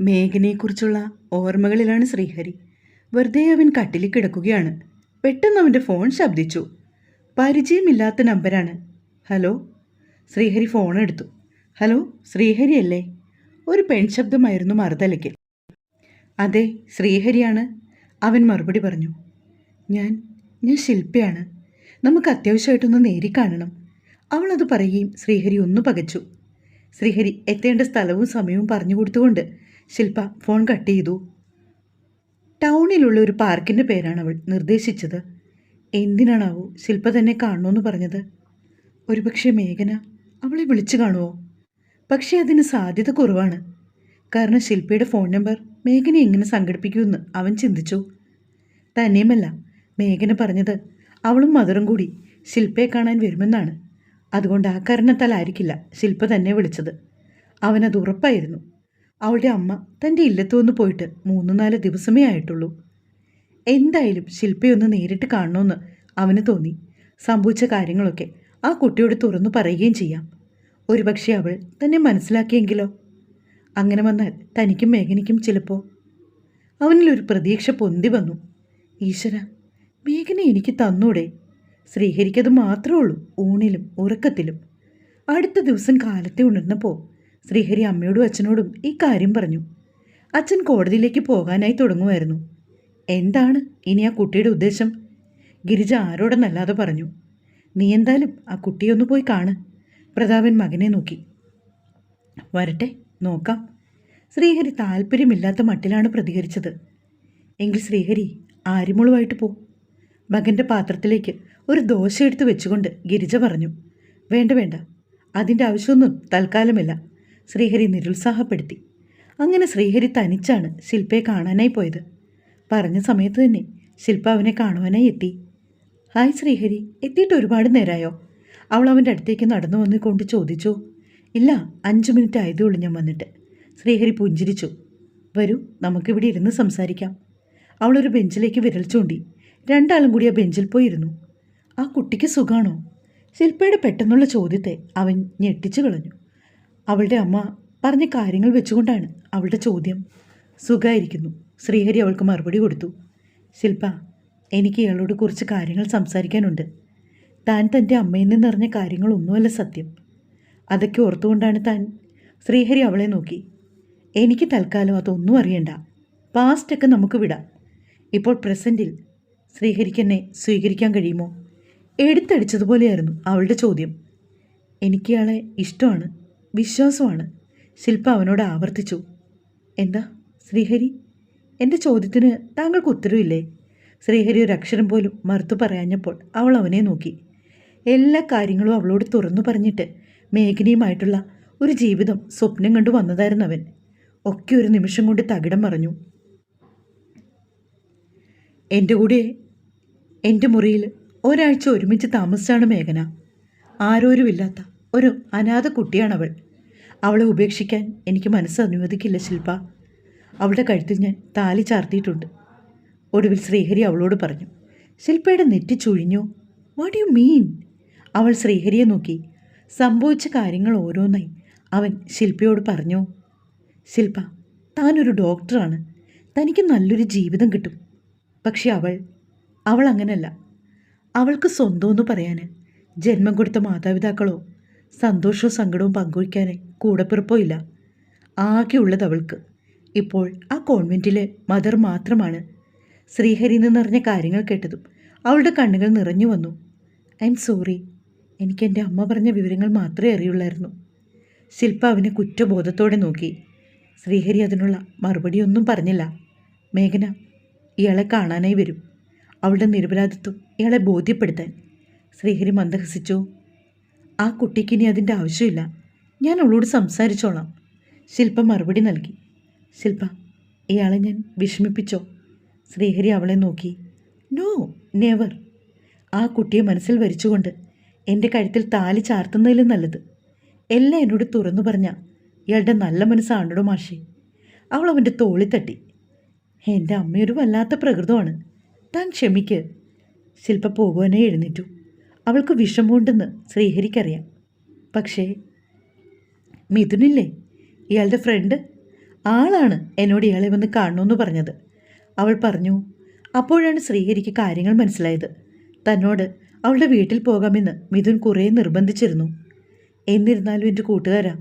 മേഘനയെക്കുറിച്ചുള്ള ഓർമ്മകളിലാണ് ശ്രീഹരി. വെറുതെ അവൻ കട്ടിലിൽ കിടക്കുകയാണ്. പെട്ടെന്ന് അവന്റെ ഫോൺ ശബ്ദിച്ചു. പരിചയമില്ലാത്ത നമ്പരാണ്. ഹലോ? ശ്രീഹരി ഫോൺ എടുത്തു. ഹലോ ശ്രീഹരി അല്ലേ? ഒരു പെൺശബ്ദമായിരുന്നു മറുതലയ്ക്ക്. അതെ ശ്രീഹരിയാണ്. അവൻ മറുപടി പറഞ്ഞു. ഞാൻ ഞാൻ ശില്പയാണ്. നമുക്ക് അത്യാവശ്യമായിട്ടൊന്ന് നേരി കാണണം. അവളത് പറയുകയും ശ്രീഹരി ഒന്ന് പകച്ചു. ശ്രീഹരി എത്തേണ്ട സ്ഥലവും സമയവും പറഞ്ഞു കൊടുത്തുകൊണ്ട് ശില്പ ഫോൺ കട്ട് ചെയ്തു. ടൗണിലുള്ള ഒരു പാർക്കിന്റെ പേരാണ് അവൾ നിർദ്ദേശിച്ചത്. എന്തിനാണാവോ ശില്പ തന്നെ കാണണമെന്ന് പറഞ്ഞത്. ഒരുപക്ഷെ മേഘന അവളെ വിളിച്ചു കാണുമോ പക്ഷേ അതിന് സാധ്യത കുറവാണ്. കാരണം ശില്പയുടെ ഫോൺ നമ്പർ മേഘന എങ്ങനെ സംഘടിപ്പിക്കുമെന്ന് അവൻ ചിന്തിച്ചു. തന്നെയുമല്ല മേഘന പറഞ്ഞത് അവളും മധുരം കൂടി ശില്പയെ കാണാൻ വരുമെന്നാണ്. അതുകൊണ്ട് ആ കാരണത്താലായിരിക്കില്ല ശില്പ തന്നെ വിളിച്ചത്. അവനത് ഉറപ്പായിരുന്നു. അവളുടെ അമ്മ തന്റെ ഇല്ലത്തു വന്ന് പോയിട്ട് മൂന്ന് നാല് ദിവസമേ ആയിട്ടുള്ളൂ. എന്തായാലും ശില്പയൊന്ന് നേരിട്ട് കാണണമെന്ന് അവന് തോന്നി. സംഭവിച്ച കാര്യങ്ങളൊക്കെ ആ കുട്ടിയോട് തുറന്നു പറയുകയും ചെയ്യാം. ഒരുപക്ഷെ അവൾ തന്നെ മനസ്സിലാക്കിയെങ്കിലോ? അങ്ങനെ വന്നാൽ തനിക്കും മേഘനയ്ക്കും ചിലപ്പോൾ അവനിലൊരു പ്രതീക്ഷ പൊന്തി വന്നു. ഈശ്വര മേഘന എനിക്ക് തന്നൂടെ. ശ്രീഹരിക്കത് മാത്രമേ ഉള്ളൂ ഊണിലും ഉറക്കത്തിലും. അടുത്ത ദിവസം കാലത്തെ ഉണർന്നപ്പോൾ ശ്രീഹരി അമ്മയോടും അച്ഛനോടും ഈ കാര്യം പറഞ്ഞു. അച്ഛൻ കോടതിയിലേക്ക് പോകാനായി തുടങ്ങുമായിരുന്നു. എന്താണ് ഇനി ആ കുട്ടിയുടെ ഉദ്ദേശം? ഗിരിജ ആരോടെന്നല്ലാതെ പറഞ്ഞു. നീ എന്തായാലും ആ കുട്ടിയൊന്ന് പോയി കാണ്. പ്രതാപൻ മകനെ നോക്കി. വരട്ടെ നോക്കാം. ശ്രീഹരി താല്പര്യമില്ലാത്ത മട്ടിലാണ് പ്രതികരിച്ചത്. എങ്കിൽ ശ്രീഹരി ആരിമുളുമായിട്ട് പോ. മകന്റെ പാത്രത്തിലേക്ക് ഒരു ദോശ എടുത്ത് വെച്ചുകൊണ്ട് ഗിരിജ പറഞ്ഞു. വേണ്ട വേണ്ട. അതിന്റെ ആവശ്യമൊന്നും തൽക്കാലമില്ല. ശ്രീഹരി നിരുത്സാഹപ്പെടുത്തി. അങ്ങനെ ശ്രീഹരി തനിച്ചാണ് ശില്പയെ കാണാനായി പോയത്. പറഞ്ഞ സമയത്ത് തന്നെ ശില്പ അവനെ കാണുവാനായി എത്തി. ഹായ് ശ്രീഹരി എത്തിയിട്ട് ഒരുപാട് നേരമായോ അവൾ അവന്റെ അടുത്തേക്ക് നടന്നു വന്നുകൊണ്ട് ചോദിച്ചു. ഇല്ല അഞ്ച് മിനിറ്റ് ആയതേ ഞാൻ വന്നിട്ട് ശ്രീഹരി പുഞ്ചിരിച്ചു. വരൂ നമുക്കിവിടെ ഇരുന്ന് സംസാരിക്കാം അവളൊരു ബെഞ്ചിലേക്ക് വിരൽ ചൂണ്ടി. രണ്ടാളും കൂടി ആ ബെഞ്ചിൽ പോയിരുന്നു. ആ കുട്ടിക്ക് സുഖാണോ ശില്പയുടെ പെട്ടെന്നുള്ള ചോദ്യത്തെ അവൻ ഞെട്ടിച്ചു കളഞ്ഞു. അവളുടെ അമ്മ പറഞ്ഞ കാര്യങ്ങൾ വെച്ചുകൊണ്ടാണ് അവളുടെ ചോദ്യം. സുഖമായിരിക്കുന്നു ശ്രീഹരി അവൾക്ക് മറുപടി കൊടുത്തു. ശില്പ എനിക്ക് ഇയാളോട് കുറച്ച് കാര്യങ്ങൾ സംസാരിക്കാനുണ്ട്. താൻ തന്റെ അമ്മയിൽ നിന്നറിഞ്ഞ കാര്യങ്ങളൊന്നുമല്ല സത്യം. അതൊക്കെ ഓർത്തുകൊണ്ടാണ് താൻ ശ്രീഹരി അവളെ നോക്കി. എനിക്ക് തൽക്കാലം അതൊന്നും അറിയണ്ട. പാസ്റ്റൊക്കെ നമുക്ക് വിടാം. ഇപ്പോൾ പ്രസന്റിൽ ശ്രീഹരിക്ക് എന്നെ സ്വീകരിക്കാൻ കഴിയുമോ? എടുത്തടിച്ചതുപോലെയായിരുന്നു അവളുടെ ചോദ്യം. എനിക്കയാളെ ഇഷ്ടമാണ്. വിശ്വാസമാണ്. ശില്പ അവനോട് ആവർത്തിച്ചു. എന്താ ശ്രീഹരി? എന്റെ ചോദ്യത്തിന് താങ്കൾക്ക് ഉത്തരവില്ലേ? ശ്രീഹരി ഒരു അക്ഷരം പോലും മറുത്തു പറയാഞ്ഞപ്പോൾ അവൾ അവനെ നോക്കി. എല്ലാ കാര്യങ്ങളും അവളോട് തുറന്നു പറഞ്ഞിട്ട് മേഘനയുമായിട്ടുള്ള ഒരു ജീവിതം സ്വപ്നം കണ്ടു വന്നതായിരുന്നു അവൻ. ഒക്കെ ഒരു നിമിഷം കൊണ്ട് തകിടം മറഞ്ഞു. എന്റെ കൂടെ എന്റെ മുറിയിൽ ഒരാഴ്ച ഒരുമിച്ച് താമസിച്ചാണ് മേഘന. ആരോരുമില്ലാത്ത ഒരു അനാഥ കുട്ടിയാണവൾ. അവളെ ഉപേക്ഷിക്കാൻ എനിക്ക് മനസ്സ് അനുവദിക്കില്ല ശില്പ അവളുടെ കഴുത്തിൽ ഞാൻ താലി ചാർത്തിയിട്ടുണ്ട്. ഒടുവിൽ ശ്രീഹരി അവളോട് പറഞ്ഞു ശില്പയുടെ നെറ്റി ചുഴിഞ്ഞു. വാട്ട് യു മീൻ അവൾ ശ്രീഹരിയെ നോക്കി. സംഭവിച്ച കാര്യങ്ങൾ ഓരോന്നായി അവൻ ശില്പയോട് പറഞ്ഞു ശില്പ താനൊരു ഡോക്ടറാണ്. തനിക്ക് നല്ലൊരു ജീവിതം കിട്ടും. പക്ഷെ അവൾ അവൾ അങ്ങനല്ല. അവൾക്ക് സ്വന്തമെന്ന് പറയാൻ ജന്മം കൊടുത്ത മാതാപിതാക്കളോ സന്തോഷവും സങ്കടവും പങ്കുവയ്ക്കാനേ കൂടപ്പിറപ്പോ ഇല്ല ആകെയുള്ളത് അവൾക്ക് ഇപ്പോൾ ആ കോൺവെന്റിലെ മദർ മാത്രമാണ്. ശ്രീഹരിയിൽ നിന്നറിഞ്ഞ കാര്യങ്ങൾ കേട്ടതും അവളുടെ കണ്ണുകൾ നിറഞ്ഞു വന്നു. I'm sorry. എനിക്ക് എന്റെ അമ്മ പറഞ്ഞ വിവരങ്ങൾ മാത്രമേ അറിയുള്ളായിരുന്നു. ശില്പ അവനെ കുറ്റബോധത്തോടെ നോക്കി. ശ്രീഹരി അതിനുള്ള മറുപടിയൊന്നും പറഞ്ഞില്ല. മേഘന ഇയാളെ കാണാനായി വരും. അവളുടെ നിരപരാധിത്വം ഇയാളെ ബോധ്യപ്പെടുത്താൻ. ശ്രീഹരി മന്ദഹസിച്ചു. ആ കുട്ടിക്ക് ഇനി അതിന്റെ ആവശ്യമില്ല. ഞാൻ അവളോട് സംസാരിച്ചോളാം. ശില്പ മറുപടി നൽകി. ശില്പ ഇയാളെ ഞാൻ വിഷമിപ്പിച്ചോ? ശ്രീഹരി അവളെ നോക്കി. No never. ആ കുട്ടിയെ മനസ്സിൽ വരിച്ചുകൊണ്ട് എന്റെ കഴുത്തിൽ താലി ചാർത്തുന്നതിലും നല്ലത്. എല്ലാം എന്നോട് തുറന്നു പറഞ്ഞ ഇയാളുടെ നല്ല മനസ്സാണോ മാഷി. അവൾ അവന്റെ തോളി തട്ടി. എന്റെ അമ്മയൊരു വല്ലാത്ത പ്രകൃതമാണ്. താൻ ക്ഷമിക്ക്. ശില്പ പോകുവാനേ എഴുന്നേറ്റു. അവൾക്ക് വിഷമമുണ്ടെന്ന് ശ്രീഹരിക്കറിയാം. പക്ഷേ മിഥുനില്ലേ? ഇയാളുടെ ഫ്രണ്ട് ആളാണ് എന്നോട് ഇയാളെ വന്ന് കാണണമെന്ന് പറഞ്ഞത്. അവൾ പറഞ്ഞു അപ്പോഴാണ് ശ്രീഹരിക്ക് കാര്യങ്ങൾ മനസ്സിലായത്. തന്നോട് അവളുടെ വീട്ടിൽ പോകാമെന്ന് മിഥുൻ കുറേ നിർബന്ധിച്ചിരുന്നു. എന്നിരുന്നാലും എന്റെ കൂട്ടുകാരാ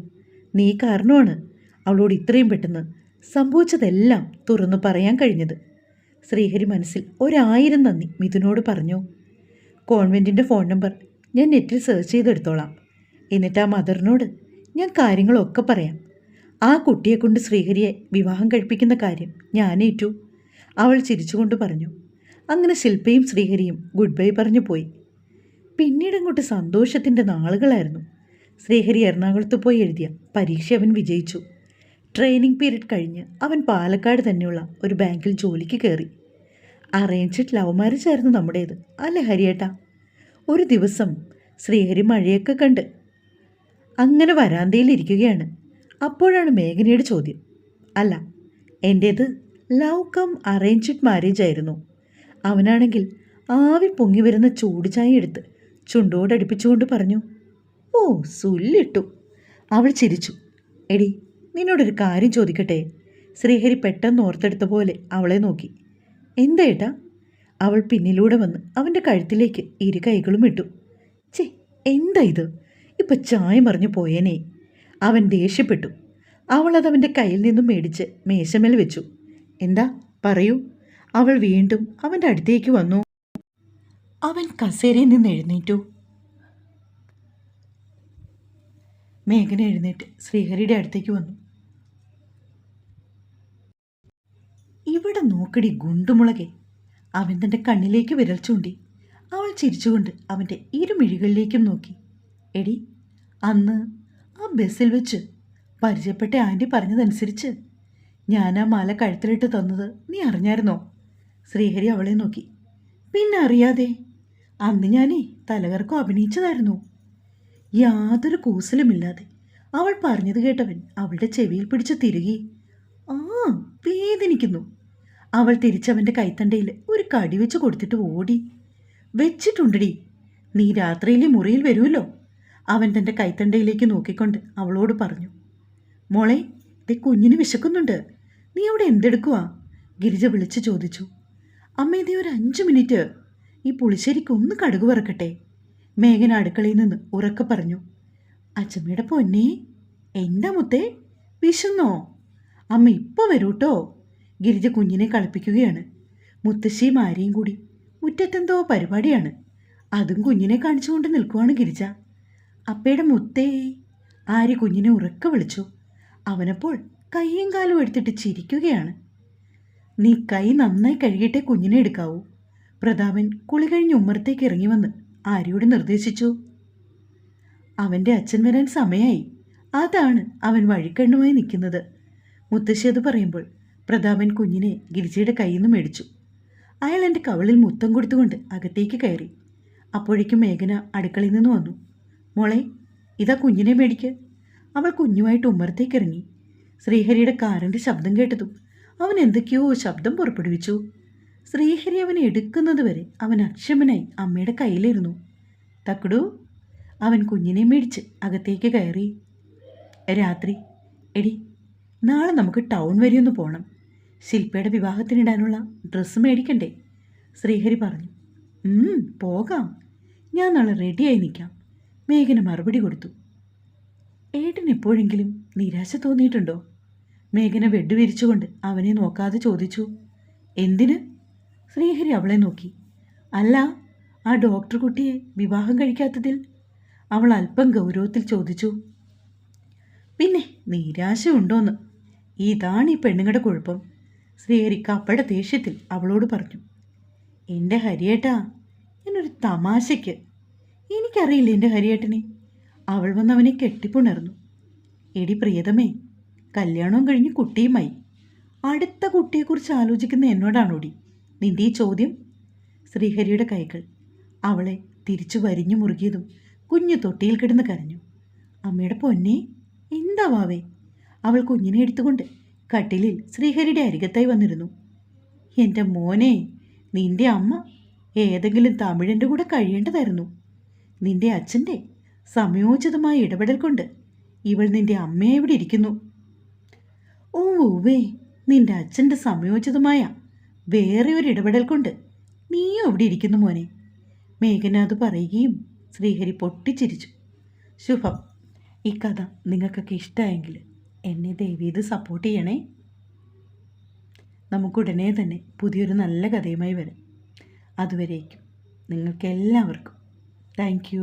നീ കാരണമാണ് അവളോട് ഇത്രയും പെട്ടെന്ന് സംഭവിച്ചതെല്ലാം തുറന്നു പറയാൻ കഴിഞ്ഞത്. ശ്രീഹരി മനസ്സിൽ ഒരായിരം നന്ദി മിഥുനോട് പറഞ്ഞു. കോൺവെന്റിന്റെ ഫോൺ നമ്പർ ഞാൻ നെറ്റിൽ സെർച്ച് ചെയ്തെടുത്തോളാം. എന്നിട്ട് ആ മദറിനോട് ഞാൻ കാര്യങ്ങളൊക്കെ പറയാം. ആ കുട്ടിയെ കൊണ്ട് ശ്രീഹരിയെ വിവാഹം കഴിപ്പിക്കുന്ന കാര്യം ഞാനേറ്റു അവൾ ചിരിച്ചുകൊണ്ട് പറഞ്ഞു. അങ്ങനെ ശില്പയും ശ്രീഹരിയും ഗുഡ് ബൈ പറഞ്ഞു പോയി. പിന്നീട് അങ്ങോട്ട് സന്തോഷത്തിന്റെ നാളുകളായിരുന്നു. ശ്രീഹരി എറണാകുളത്ത് പോയി എഴുതിയ പരീക്ഷ അവൻ വിജയിച്ചു. ട്രെയിനിങ് പീരീഡ് കഴിഞ്ഞ് അവൻ പാലക്കാട് തന്നെയുള്ള ഒരു ബാങ്കിൽ ജോലിക്ക് കയറി. അറേഞ്ച്ഡ് ലവ് മാരേജ് ആയിരുന്നു നമ്മുടേത്. അല്ലേ ഹരിയേട്ടാ? ഒരു ദിവസം ശ്രീഹരി മഴയൊക്കെ കണ്ട് അങ്ങനെ വരാന്തയിലിരിക്കുകയാണ് അപ്പോഴാണ് മേഘനയുടെ ചോദ്യം. അല്ല എന്റേത് ലവ് കം അറേഞ്ച്ഡ് മാരേജ് ആയിരുന്നു. അവനാണെങ്കിൽ ആവി പൊങ്ങി വരുന്ന ചൂട് ചായ എടുത്ത് ചുണ്ടോടടുപ്പിച്ചുകൊണ്ട് പറഞ്ഞു ഓ സുല്ലിട്ടു. അവൾ ചിരിച്ചു. എടി നിന്നോടൊരു കാര്യം ചോദിക്കട്ടെ? ശ്രീഹരി പെട്ടെന്ന് ഓർത്തെടുത്ത പോലെ അവളെ നോക്കി. എന്താ ഏട്ടാ? അവൾ പിന്നിലൂടെ വന്ന് അവന്റെ കഴുത്തിലേക്ക് ഇരു കൈകളും ഇട്ടു. ചേ എന്താ ഇത്? ഇപ്പം ചായ മറിഞ്ഞു പോയേനെ. അവൻ ദേഷ്യപ്പെട്ടു. അവളത് അവന്റെ കയ്യിൽ നിന്നും മേടിച്ച് മേശമേൽ വെച്ചു. എന്താ? പറയൂ. അവൾ വീണ്ടും അവന്റെ അടുത്തേക്ക് വന്നു. അവൻ കസേരയിൽ നിന്ന് എഴുന്നേറ്റു. മേഘന എഴുന്നേറ്റ് ശ്രീഹരിയുടെ അടുത്തേക്ക് വന്നു. ഇവിടെ നോക്കടി ഗുണ്ടുമുളകെ. അവൻ തന്റെ കണ്ണിലേക്ക് വിരൽ ചൂണ്ടി. അവൾ ചിരിച്ചുകൊണ്ട് അവന്റെ ഇരുമിഴികളിലേക്കും നോക്കി. എടി അന്ന് ആ ബസ്സിൽ വെച്ച് പരിചയപ്പെട്ട ആന്റി പറഞ്ഞതനുസരിച്ച് ഞാൻ ആ മാല കഴുത്തിലിട്ട് തന്നത് നീ അറിഞ്ഞായിരുന്നോ? ശ്രീഹരി അവളെ നോക്കി. പിന്നെ അറിയാതെ അന്ന് ഞാനേ തലകർക്കം അഭിനയിച്ചതായിരുന്നു. യാതൊരു കൂസലുമില്ലാതെ അവൾ പറഞ്ഞത് കേട്ടവൻ അവളുടെ ചെവിയിൽ പിടിച്ച് തിരുകി. ആ വേദനിക്കുന്നു. അവൾ തിരിച്ചവന്റെ കൈത്തണ്ടയിൽ ഒരു കടി വെച്ച് കൊടുത്തിട്ട് ഓടി. വെച്ചിട്ടുണ്ടടി. നീ രാത്രിയിലെ മുറിയിൽ വരുമല്ലോ. അവൻ തന്റെ കൈത്തണ്ടയിലേക്ക് നോക്കിക്കൊണ്ട് അവളോട് പറഞ്ഞു. മോളെ ദേ കുഞ്ഞിന് വിശക്കുന്നുണ്ട്. നീ അവിടെ എന്തെടുക്കുവാ? ഗിരിജ വിളിച്ച് ചോദിച്ചു. അമ്മ ദേ ഒരു അഞ്ച് മിനിറ്റ്. ഈ പുളിശ്ശേരിക്ക് ഒന്ന് കടുക് വറക്കട്ടെ. മേഘന അടുക്കളയിൽ നിന്ന് ഉറക്കെ പറഞ്ഞു. അച്ചമ്മയുടെ പൊന്നേ എന്താ മുത്തേ? വിശന്നോ? അമ്മ ഇപ്പോൾ വരൂട്ടോ? ഗിരിജ കുഞ്ഞിനെ കളിപ്പിക്കുകയാണ്. മുത്തശ്ശിയും ആരെയും കൂടി. മുറ്റത്തെന്തോ പരിപാടിയാണ്. അതും കുഞ്ഞിനെ കാണിച്ചുകൊണ്ട് നിൽക്കുവാണ് ഗിരിജ. അപ്പയുടെ മുത്തേ ആര്യ കുഞ്ഞിനെ ഉറക്ക വിളിച്ചു. അവനപ്പോൾ കൈയും കാലും എടുത്തിട്ട് ചിരിക്കുകയാണ്. നീ കൈ നന്നായി കഴുകിയിട്ടേ കുഞ്ഞിനെ എടുക്കാവൂ. പ്രതാപൻ കുളി കഴിഞ്ഞ് ഉമ്മറത്തേക്ക് ഇറങ്ങി വന്ന് ആര്യോട് നിർദ്ദേശിച്ചു. അവന്റെ അച്ഛൻ വരാൻ സമയമായി അതാണ് അവൻ വഴിക്കണ്ണുമായി നിൽക്കുന്നത്. മുത്തശ്ശി അത് പറയുമ്പോൾ പ്രതാപൻ കുഞ്ഞിനെ ഗിരിജയുടെ കയ്യിൽ നിന്ന് മേടിച്ചു. അയാൾ എന്റെ കവളിൽ മുത്തം കൊടുത്തുകൊണ്ട് അകത്തേക്ക് കയറി. അപ്പോഴേക്കും മേഘന അടുക്കളയിൽ നിന്ന് വന്നു. മോളെ ഇതാ കുഞ്ഞിനെ മേടിക്ക്. അവൾ കുഞ്ഞുമായിട്ട് ഉമ്മറത്തേക്ക് ഇറങ്ങി. ശ്രീഹരിയുടെ കാറിന്റെ ശബ്ദം കേട്ടതും അവൻ എന്തൊക്കെയോ ശബ്ദം പുറപ്പെടുവിച്ചു. ശ്രീഹരി അവനെ എടുക്കുന്നത് വരെ അവൻ അക്ഷമനായി അമ്മയുടെ കയ്യിലിരുന്നു. തക്കടു അവൻ കുഞ്ഞിനെ മേടിച്ച് അകത്തേക്ക് കയറി. രാത്രി എടി നാളെ നമുക്ക് ടൗൺ വരെ ഒന്ന് പോകണം ശില്പയുടെ വിവാഹത്തിനിടാനുള്ള ഡ്രസ്സ് മേടിക്കണ്ടേ? ശ്രീഹരി പറഞ്ഞു. "ഉം, പോകാം. ഞാൻ നാളെ റെഡിയായി നിൽക്കാം. മേഘന മറുപടി കൊടുത്തു. ഏട്ടൻ എപ്പോഴെങ്കിലും നിരാശ തോന്നിയിട്ടുണ്ടോ? മേഘന വെഡുവിരിച്ചുകൊണ്ട് അവനെ നോക്കാതെ ചോദിച്ചു. എന്തിന്? ശ്രീഹരി അവളെ നോക്കി. അല്ല ആ ഡോക്ടർ കുട്ടിയെ വിവാഹം കഴിക്കാത്തതിൽ അവൾ അല്പം ഗൗരവത്തിൽ ചോദിച്ചു. പിന്നെ നിരാശ ഉണ്ടോന്ന് ഇതാണ് ഈ പെണ്ണുങ്ങളുടെ കുഴപ്പം. ശ്രീഹരി കപ്പട ദേഷ്യത്തിൽ അവളോട് പറഞ്ഞു എന്റെ ഹരിയേട്ടാ ഞാനൊരു തമാശയ്ക്ക്. എനിക്കറിയില്ല എന്റെ ഹരിയേട്ടനെ. അവൾ വന്ന് അവനെ കെട്ടിപ്പുണർന്നു. എടി പ്രിയതമേ കല്യാണവും കഴിഞ്ഞ് കുട്ടിയുമായി. അടുത്ത കുട്ടിയെക്കുറിച്ച് ആലോചിക്കുന്ന എന്നോടാണോടി നിന്റെ ഈ ചോദ്യം? ശ്രീഹരിയുടെ കൈകൾ അവളെ തിരിച്ചു വരിഞ്ഞു മുറുകിയതും കുഞ്ഞു തൊട്ടിയിൽ കിടന്ന് കരഞ്ഞു. അമ്മയുടെ പൊന്നേ എന്താ വാവേ? അവൾ കുഞ്ഞിനെ എടുത്തുകൊണ്ട് കട്ടിലിൽ ശ്രീഹരിയുടെ അരികത്തായി വന്നിരുന്നു. എന്റെ മോനെ നിന്റെ അമ്മ ഏതെങ്കിലും തമിഴന്റെ കൂടെ കഴിയേണ്ടതായിരുന്നു. നിന്റെ അച്ഛന്റെ സമയോചിതമായ ഇടപെടൽ കൊണ്ട് ഇവൾ നിന്റെ അമ്മയെ ഇവിടെ ഇരിക്കുന്നു. ഓ ഓവേ നിന്റെ അച്ഛന്റെ സമയോചിതമായ വേറെ ഒരു ഇടപെടൽ കൊണ്ട് നീയും അവിടെ ഇരിക്കുന്നു മോനെ മേഘനാഥ് പറയുകയും ശ്രീഹരി പൊട്ടിച്ചിരിച്ചു. ശുഭം ഈ കഥ നിങ്ങൾക്കൊക്കെ ഇഷ്ടമായെങ്കിൽ എന്നെ ദയവീത് സപ്പോർട്ട് ചെയ്യണേ. നമുക്കുടനെ തന്നെ പുതിയൊരു നല്ല കഥയുമായി വരാം. അതുവരേക്കും. നിങ്ങൾക്കെല്ലാവർക്കും. താങ്ക്